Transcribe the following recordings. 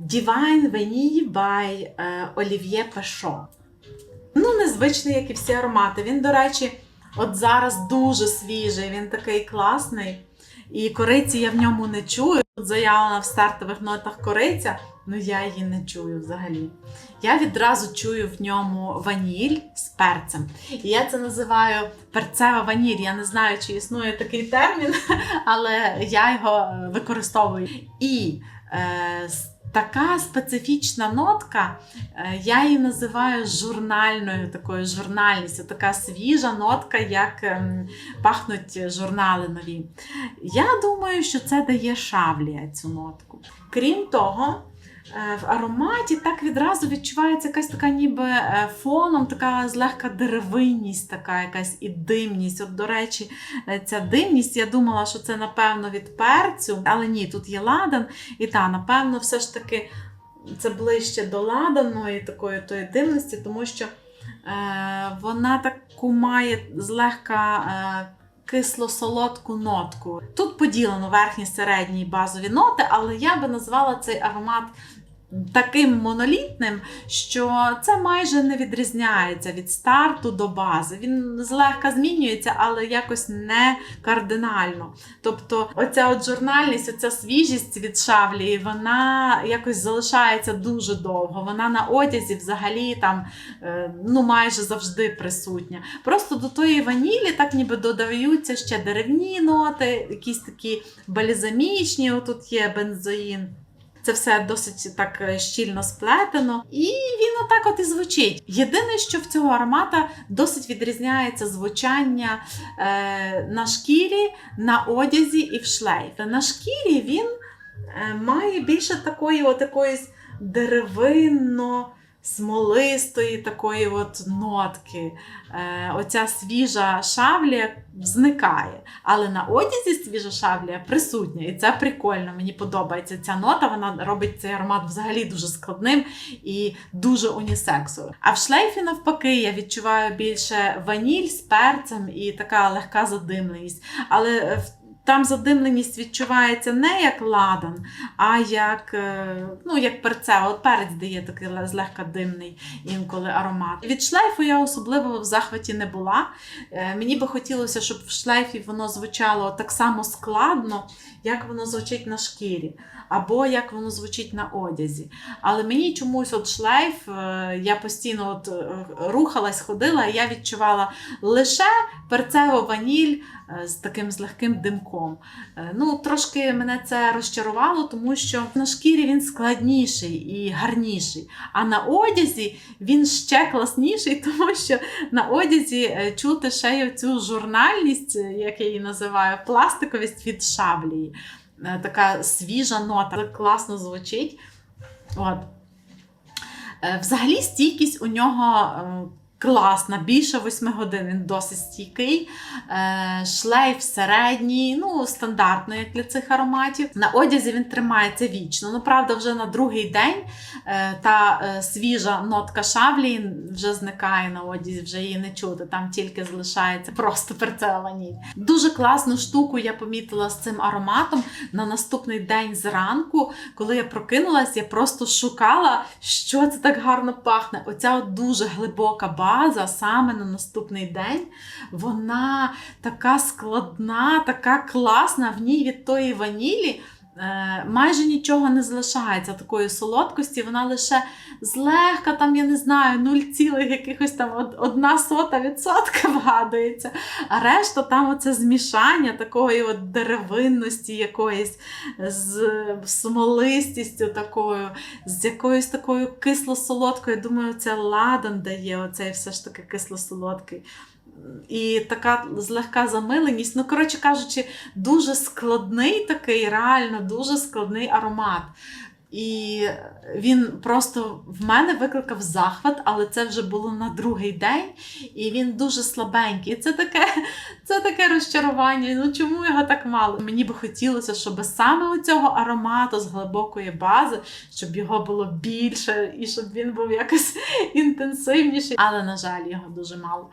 Divine Vanille by е, Olivier Pechot. Ну, незвичний, як і всі аромати. Він, до речі, от зараз дуже свіжий, він такий класний. І кориці я в ньому не чую. Тут заявлена в стартових нотах кориця, ну я її не чую взагалі. Я відразу чую в ньому ваніль з перцем. І я це називаю перцева ваніль. Я не знаю, чи існує такий термін, але я його використовую. І е, така специфічна нотка, е, я її називаю журнальною такою журнальністю, така свіжа нотка, як ем, пахнуть журнали нові. Я думаю, що це дає шавлія цю нотку. Крім того, в ароматі так відразу відчувається якась така ніби е, фоном, така злегка деревинність, така якась і димність. От, до речі, е, ця димність, я думала, що це напевно від перцю, але ні, тут є ладан. І та, напевно, все ж таки це ближче до ладаної такої тої димності, тому що е, вона таку має злегка. Е, Кисло-солодку нотку. Тут поділено верхні, середні базові ноти, але я би назвала цей аромат таким монолітним, що це майже не відрізняється від старту до бази. Він злегка змінюється, але якось не кардинально. Тобто, оця от журнальність, оця свіжість від шавлії, вона якось залишається дуже довго. Вона на одязі взагалі там е, ну майже завжди присутня. Просто до тої ванілі так ніби додаються ще деревні ноти, якісь такі бальзамічні. Отут є бензоїн. Це все досить так е, щільно сплетено, і він отак от і звучить. Єдине, що в цього аромата досить відрізняється звучання е, на шкірі, на одязі і в шлейфі. На шкірі він е, має більше такої от якоїсь деревинно. Смолистої такої от нотки. Е, оця свіжа шавлія зникає. Але на одязі свіжа шавлія присутня. І це прикольно. Мені подобається ця нота. Вона робить цей аромат взагалі дуже складним і дуже унісексовим. А в шлейфі, навпаки, я відчуваю більше ваніль з перцем і така легка задимленість. Але в- там задимленість відчувається не як ладан, а як, е, ну, як перцева. Перець дає такий злегка димний інколи аромат. Від шлейфу я особливо в захваті не була. Е, Мені би хотілося, щоб в шлейфі воно звучало так само складно, як воно звучить на шкірі, або як воно звучить на одязі. Але мені чомусь от шлейф, е, я постійно от рухалась, ходила, і я відчувала лише перцево ваніль з таким з легким димком. Е, Ну, трошки мене це розчарувало, тому що на шкірі він складніший і гарніший. А на одязі він ще класніший, тому що на одязі е, чути ще й цю журнальність, е, як я її називаю, пластиковість від шаблії. Така свіжа нота, класно звучить. От. Взагалі стійкість у нього класна, більше 8 годин, він досить стійкий. Е, Шлейф середній, ну, стандартно, як для цих ароматів. На одязі він тримається вічно. Ну, правда, вже на другий день е, та е, свіжа нотка шаблі вже зникає на одязі, вже її не чути. Там тільки залишається просто перцева. Дуже класну штуку я помітила з цим ароматом на наступний день зранку, коли я прокинулась, я просто шукала, що це так гарно пахне. Оця от дуже глибока база саме на наступний день. Вона така складна, така класна. В ній від тої ванілі. Е, Майже нічого не залишається такої солодкості, вона лише злегка, там, я не знаю, 0, якихось там одна сота відсотка вгадується. А решта там оце змішання такої от деревинності якоїсь з смолистістю такою, з якоюсь такою кисло-солодкою. Думаю, це ладан дає оцей все ж таки кисло-солодкий. І така злегка замиленість. Ну, коротше кажучи, дуже складний такий, реально дуже складний аромат. І він просто в мене викликав захват, але це вже було на другий день, і він дуже слабенький. Це таке, це таке розчарування. Ну чому його так мало? Мені би хотілося, щоб саме у цього аромату з глибокої бази, щоб його було більше і щоб він був якось інтенсивніший. Але, на жаль, його дуже мало.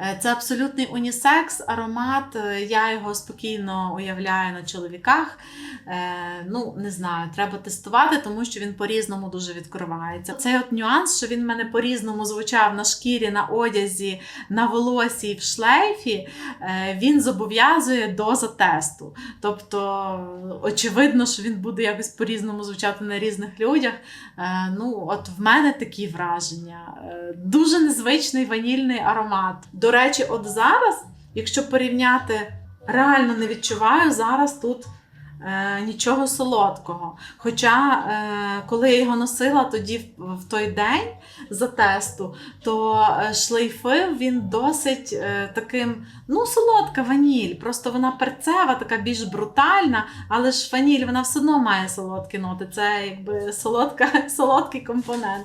Е, Це абсолютний унісекс, аромат. е, Я його спокійно уявляю на чоловіках. Е, ну, не знаю, треба тестувати. Тестувати, тому що він по-різному дуже відкривається. Цей от нюанс, що він мене по-різному звучав на шкірі, на одязі, на волосі і в шлейфі, е, він зобов'язує доза тесту. Тобто, очевидно, що він буде якось по-різному звучати на різних людях. Е, Ну, от в мене такі враження. Е, Дуже незвичний ванільний аромат. До речі, от зараз, якщо порівняти, реально не відчуваю зараз тут. Е, Нічого солодкого. Хоча, е, коли я його носила тоді в, той день за тесту, то е, шлейфив він досить таким, ну, солодка ваніль. Просто вона перцева, така більш брутальна, але ж ваніль вона все одно має солодкі ноти. Це якби солодка, солодкий компонент.